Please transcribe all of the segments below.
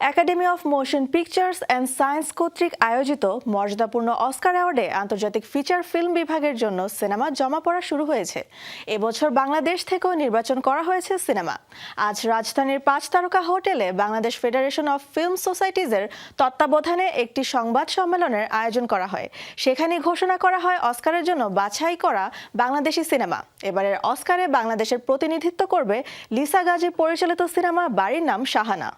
Academy of motion pictures and science কর্তৃক আয়োজিত মর্যাদাপূর্ণ অস্কার অ্যাওয়ার্ডে আন্তর্জাতিক ফিচার ফিল্ম বিভাগের জন্য সিনেমা জমা পড়া শুরু হয়েছে। এবছর বাংলাদেশ থেকেও নির্বাচন করা হয়েছে সিনেমা আজ রাজধানীর পাঁচ তারকা হোটেলে বাংলাদেশ ফেডারেশন অফ ফিল্ম সোসাইটিজের তত্ত্বাবধানে একটি সংবাদ সম্মেলনের আয়োজন করা হয়। সেখানে ঘোষণা করা হয় অস্কারের জন্য বাছাই করা বাংলাদেশি সিনেমা এবারের অস্কারে বাংলাদেশের প্রতিনিধিত্ব করবে লিসা গাজী পরিচালিত সিনেমা বাড়ির নাম শাহানা।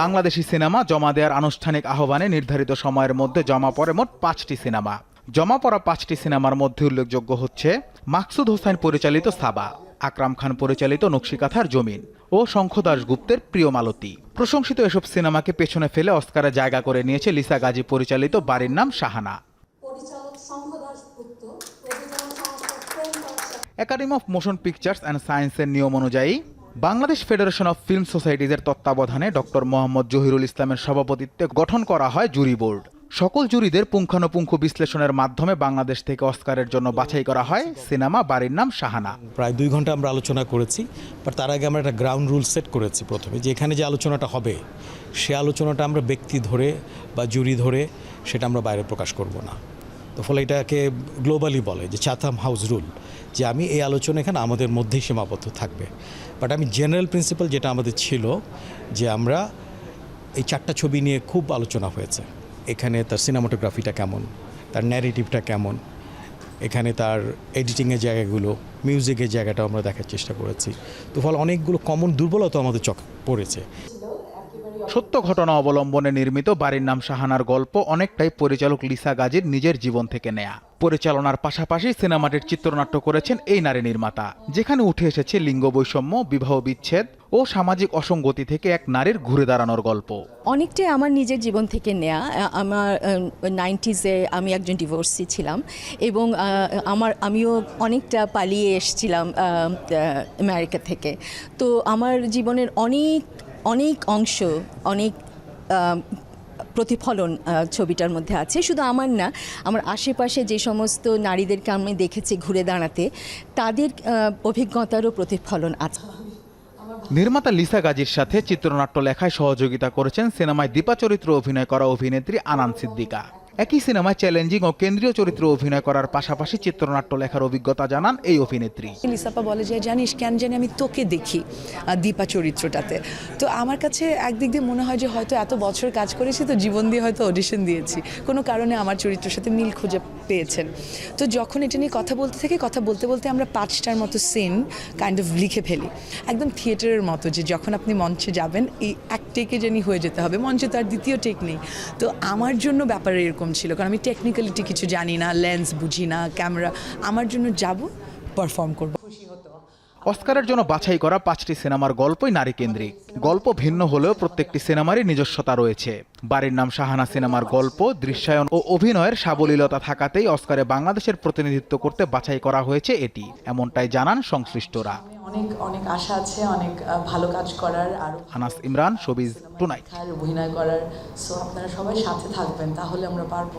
বাংলাদেশি সিনেমা জমা দেওয়ার আনুষ্ঠানিক আহ্বানে নির্ধারিত সময়ের মধ্যে জমা পড়ে মোট পাঁচটি সিনেমা। জমা পড়া পাঁচটি সিনেমার মধ্যে উল্লেখযোগ্য হচ্ছে মাকসুদ হোসেন পরিচালিত সাবা, আকরাম খান পরিচালিত নকশিকাথার জমিন ও শঙ্খ দাশগুপ্তের প্রিয় মালতী। প্রশংসিত এসব সিনেমাকে পেছনে ফেলে অস্কারে জায়গা করে নিয়েছে লিসা গাজী পরিচালিত বাড়ির নাম Shahana. Academy of motion pictures and সায়েন্সের নিয়ম অনুযায়ী, বাংলাদেশ ফেডারেশন অফ ফিল্ম সোসাইটিজের তত্ত্বাবধানে ডক্টর মোহাম্মদ জহিরুল ইসলামের সভাপতিত্বে গঠন করা হয় জুরি বোর্ড। সকল জুরিদের পুঙ্খানুপুঙ্খ বিশ্লেষণের মাধ্যমে বাংলাদেশ থেকে অস্কারের জন্য বাছাই করা হয় সিনেমা বাড়ির নাম শাহানা। প্রায় দুই ঘণ্টা আমরা আলোচনা করেছি বাট তার আগে আমরা একটা গ্রাউন্ড রুল সেট করেছি প্রথমে, যে এখানে যে আলোচনাটা হবে, সে আলোচনাটা আমরা ব্যক্তি ধরে বা জুরি ধরে সেটা আমরা বাইরে প্রকাশ করব না। তো ফলে এটাকে গ্লোবালি বলে যে চাথাম হাউস রুল যে আমি এই আলোচনা এখানে আমাদের মধ্যেই সীমাবদ্ধ থাকবে। বাট আমি জেনারেল প্রিন্সিপাল যেটা আমাদের ছিল যে আমরা এই চারটা ছবি নিয়ে খুব আলোচনা হয়েছে। এখানে তার সিনেমাটোগ্রাফিটা কেমন? তার ন্যারেটিভটা কেমন? এখানে তার এডিটিংয়ের জায়গাগুলো মিউজিকের জায়গাটাও আমরা দেখার চেষ্টা করেছি। তো ফলে অনেকগুলো কমন দুর্বলতা আমাদের চোখ পড়েছে। সত্য ঘটনা অবলম্বনে নির্মিত বাড়ির নাম শাহানার গল্প অনেকটাই পরিচালক লিসা গাজীর নিজের জীবন থেকে নেয়া। পরিচালনার পাশাপাশি সিনেমাটির চিত্রনাট্য করেছেন এই নারী নির্মাতা, যেখানে উঠে এসেছে লিঙ্গ বৈষম্য, বিবাহ বিচ্ছেদ ও সামাজিক অসঙ্গতি থেকে এক নারীর ঘুরে দাঁড়ানোর গল্প। অনেকটাই আমার নিজের জীবন থেকে নেয়া আমার নাইনটিজে আমি একজন ডিভোর্সি ছিলাম এবং আমার, আমিও অনেকটা পালিয়ে এসেছিলাম আমেরিকা থেকে। তো আমার জীবনের অনেক অনেক অংশ, অনেক প্রতিফলন ছবিটার মধ্যে আছে। শুধু আমার না, আমার আশেপাশে যে সমস্ত নারীদেরকে আমি দেখেছি ঘুরে দাঁড়াতে, তাদের অভিজ্ঞতারও প্রতিফলন আছে। নির্মাতা লিসা গাজীর সাথে চিত্রনাট্য লেখায় সহযোগিতা করেছেন সিনেমায় দীপা চরিত্র অভিনয় করা অভিনেত্রী আনান সিদ্দিকা। একই সিনেমায় চ্যালেঞ্জিং ও কেন্দ্রীয় চরিত্রে অভিনয় করার পাশাপাশি চিত্রনাট্য লেখার অভিজ্ঞতা জানান এই অভিনেত্রী। লিসাপা বলে যে, জানিস, কেন জানি আমি তোকে দেখি দীপা চরিত্রটাতে। তো আমার কাছে একদিক দিয়ে মনে হয় যে, হয়তো এত বছর কাজ করেছি, তো জীবন দিয়ে হয়তো অডিশন দিয়েছি। কোনো কারণে আমার চরিত্রের সাথে মিল খুঁজে পেয়েছেন। তো যখন এটা নিয়ে কথা বলতে থাকি, কথা বলতে বলতে আমরা পাঁচটার মতো সিন কাইন্ড অফ লিখে ফেলি। একদম থিয়েটারের মতো যে যখন আপনি মঞ্চে যাবেন, এই এক টেকে জানি হয়ে যেতে হবে। মঞ্চে তার দ্বিতীয় টেক নেই। তো আমার জন্য ব্যাপার এরকম ছিল। কারণ আমি টেকনিক্যালিটি কিছু জানি না লেন্স বুঝি না ক্যামেরা আমার জন্য যাব পারফর্ম করব। অস্কারের জন্য বাছাই করা পাঁচটি সিনেমার গল্পই নারী কেন্দ্রিক গল্প ভিন্ন হলেও প্রত্যেকটি সিনেমারই নিজস্বতা রয়েছে। বাড়ির নাম শাহানা সিনেমার গল্প দৃশ্যায়ন ও অভিনয়ের সাবলীলতা থাকাতেই অস্কারে বাংলাদেশের প্রতিনিধিত্ব করতে বাছাই করা হয়েছে এটি। এমনটাই জানান সংশ্লিষ্টরা। অনেক অনেক আশা আছে অনেক ভালো কাজ করার আরও আনাস ইমরান শোবিজ টুনাইট। অভিনয় করার। সো আপনারা সবাই সাথে থাকবেন তাহলে আমরা পারব।